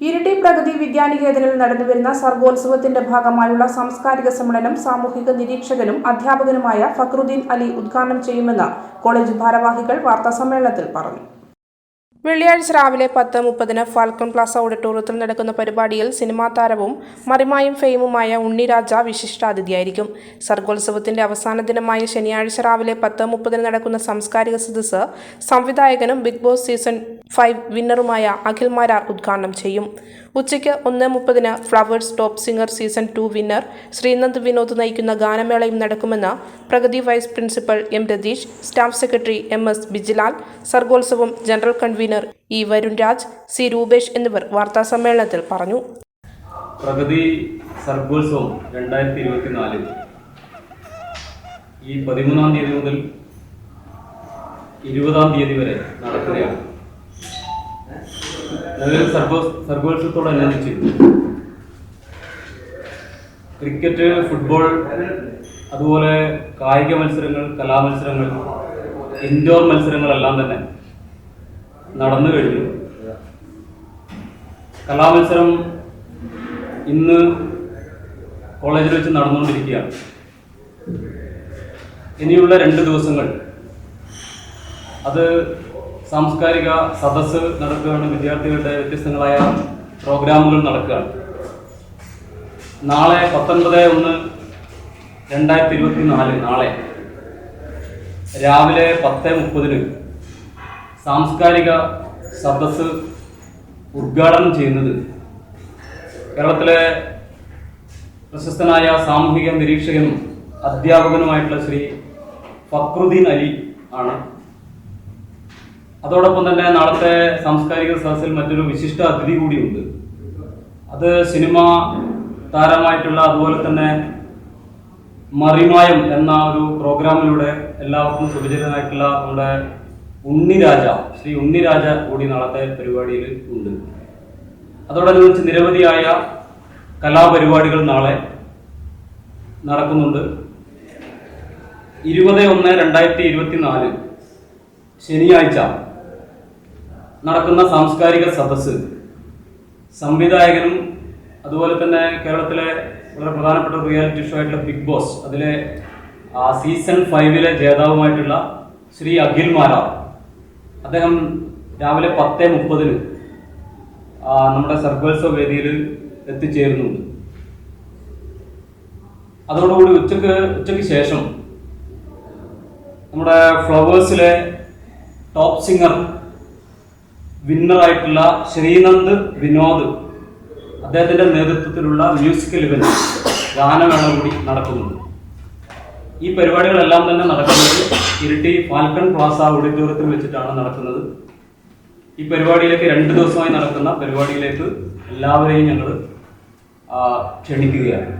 ഇരിട്ടി പ്രഗതി വിദ്യാനികേതനിൽ നടന്നുവരുന്ന സർഗോത്സവത്തിന്റെ ഭാഗമായുള്ള സാംസ്കാരിക സമ്മേളനം സാമൂഹിക നിരീക്ഷകനും അധ്യാപകനുമായ ഫക്രുദ്ദീൻ അലി ഉദ്ഘാടനം ചെയ്യുമെന്ന് കോളേജ് ഭാരവാഹികൾ വാർത്താസമ്മേളനത്തിൽ പറഞ്ഞു വെള്ളിയാഴ്ച രാവിലെ പത്ത് മുപ്പതിന് ഫാൽക്കൺ പ്ലാസ ഓഡിറ്റോറിയത്തിൽ നടക്കുന്ന പരിപാടിയിൽ സിനിമാ താരവും മറിമായും ഫെയിമുമായ ഉണ്ണിരാജ വിശിഷ്ടാതിഥിയായിരിക്കും. സർഗോത്സവത്തിന്റെ അവസാന ദിനമായ ശനിയാഴ്ച രാവിലെ പത്ത് മുപ്പതിന് നടക്കുന്ന സാംസ്കാരിക സദസ്സ് സംവിധായകനും ബിഗ് ബോസ് സീസൺ ഫൈവ് വിന്നറുമായ അഖിൽ മാരാർ ഉദ്ഘാടനം ചെയ്യും. ഉച്ചയ്ക്ക് ഒന്ന് മുപ്പതിന് Flowers top singer season two winner Sreenand Vinod നയിക്കുന്ന ഗാനമേളയും നടക്കുമെന്ന് Pragathi vice principal M Ratheesh staff secretary M S Bijilal Sargotsavam general convener E Varun Raj C Rupesh എന്നിവർ വാർത്താസമ്മേളനത്തിൽ പറഞ്ഞു. പ്രഗതി സർഗോത്സവം രണ്ടായിരത്തി ഈ പതിമൂന്നാം തീയതി മുതൽ ഇരുപതാം തീയതി വരെ നടക്കുകയാണ്. ക്രിക്കറ്റ് ഫുട്ബോൾ അതുപോലെ കായിക മത്സരങ്ങൾ കലാമത്സരങ്ങൾ ഇൻഡോർ മത്സരങ്ങളെല്ലാം തന്നെ നടന്നു കഴിഞ്ഞു. കലാമത്സരം ഇന്ന് കോളേജിൽ വെച്ച് നടന്നുകൊണ്ടിരിക്കുകയാണ്. ഇനിയുള്ള രണ്ട് ദിവസങ്ങൾ അത് സാംസ്കാരിക സദസ്സ് നടക്കുകയാണ് വിദ്യാർത്ഥികളുടെ വ്യത്യസ്തങ്ങളായ പ്രോഗ്രാമുകൾ നടക്കുകയാണ്. നാളെ പത്തൊൻപത് ഒന്ന് രണ്ടായിരത്തി ഇരുപത്തി നാല് നാളെ രാവിലെ പത്ത് മുപ്പതിന് സാംസ്കാരിക സദസ് ഉദ്ഘാടനം ചെയ്യുന്നത് കേരളത്തിലെ പ്രശസ്തനായ സാമൂഹിക നിരീക്ഷകനും അധ്യാപകനുമായിട്ടുള്ള ശ്രീ ഫക്രുദ്ദീൻ അലി ആണ്. അതോടൊപ്പം തന്നെ നാളത്തെ സാംസ്കാരിക സദസ്സിൽ മറ്റൊരു വിശിഷ്ട അതിഥി കൂടിയുണ്ട്. അത് സിനിമ താരമായിട്ടുള്ള അതുപോലെ തന്നെ മറിമായം എന്ന ഒരു പ്രോഗ്രാമിലൂടെ എല്ലാവർക്കും സുപരിചിതനായിട്ടുള്ള നമ്മുടെ ഉണ്ണിരാജ ശ്രീ ഉണ്ണിരാജ കൂടി നാളത്തെ പരിപാടിയിൽ ഉണ്ട്. അതോടനുബന്ധിച്ച് നിരവധിയായ കലാപരിപാടികൾ നാളെ നടക്കുന്നുണ്ട്. ഇരുപത് ഒന്ന് രണ്ടായിരത്തി ഇരുപത്തിനാല് ശനിയാഴ്ച നടക്കുന്ന സാംസ്കാരിക സദസ്സ്. സംവിധായകനും അതുപോലെ തന്നെ കേരളത്തിലെ വളരെ പ്രധാനപ്പെട്ട റിയാലിറ്റി ഷോ ആയിട്ടുള്ള ബിഗ് ബോസ് അതിലെ ആ സീസൺ ഫൈവിലെ ജേതാവുമായിട്ടുള്ള ശ്രീ അഖിൽ മാരാർ. അദ്ദേഹം രാവിലെ പത്ത് മുപ്പതിന് നമ്മുടെ സർഗോത്സവ വേദിയിൽ എത്തിച്ചേരുന്നുണ്ട് അതോടുകൂടി ഉച്ചയ്ക്ക് ഉച്ചയ്ക്ക് ശേഷം നമ്മുടെ ഫ്ലവേഴ്സിലെ ടോപ്പ് സിംഗർ വിന്നറായിട്ടുള്ള ശ്രീനന്ദ് വിനോദ് അദ്ദേഹത്തിന്റെ നേതൃത്വത്തിലുള്ള മ്യൂസിക്കൽ ഇവന്റ് ഗാനമേള കൂടി നടക്കുന്നുണ്ട്. ഈ പരിപാടികളെല്ലാം തന്നെ നടക്കുന്നത് ഇരിട്ടി ഫാൽക്കൺ പ്ലാസ ഓഡിറ്റോറിയത്തിൽ വെച്ചിട്ടാണ് നടക്കുന്നത്. ഈ പരിപാടിയിലേക്ക് രണ്ട് ദിവസമായി നടക്കുന്ന പരിപാടിയിലേക്ക് എല്ലാവരെയും ഞങ്ങൾ ക്ഷണിക്കുകയാണ്.